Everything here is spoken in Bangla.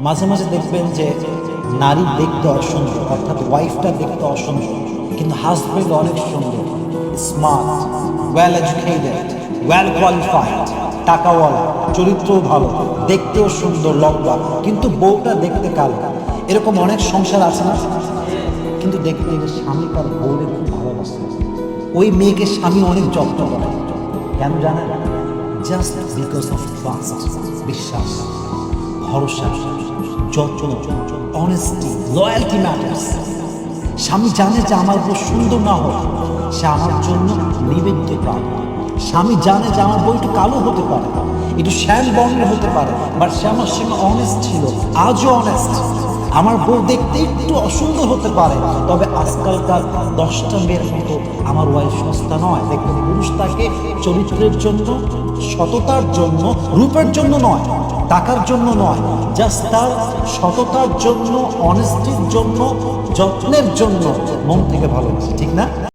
মাঝে মাঝে দেখবেন যে নারী দেখতে অসুন্দর, অর্থাৎ ওয়াইফটা দেখতে অসুন্দর, কিন্তু হাজবেন্ড অনেক সুন্দর smart well educated well qualified টাকাওয়ালা, চরিত্রও ভালো, দেখতেও সুন্দর, লম্বা, কিন্তু বউটা দেখতে কালো। এরকম অনেক সংসার আছে না? কিন্তু দেখতে স্বামী তার বউরে খুব ভালোবাসে। ওই মেয়েকে স্বামী অনেক যত্ন করে। কেন জানেন? জাস্ট বিকজ অফ বিশ্বাস। ভরসা, যত্ন অনেস্টি লয়্যালটি ম্যাটার্স স্বামী জানে যে আমার বউ সুন্দর না হোক, সে আমার জন্য নিবেদ্য প্রাণ। স্বামী জানে যে আমার বউ একটু কালো হতে পারে, একটু শ্যাম বর্ণের হতে পারে বাট সে আমার সঙ্গে অনেস্ট ছিল, আজও অনেস্ট আমার বউ দেখতে একটু অসুন্দর হতে পারে, তবে আজকালকার দশটা মেয়ের মতো আমার ওয়াইফ সস্তা নয়। দেখবেন পুরুষ তাকে চরিত্রের জন্য, সততার জন্য, রূপের জন্য নয়। টাকার জন্য নয় জাস্ট তার সততার জন্য অনেস্টির জন্য, যত্নের জন্য মন থেকে ভালোবাসে, ঠিক না?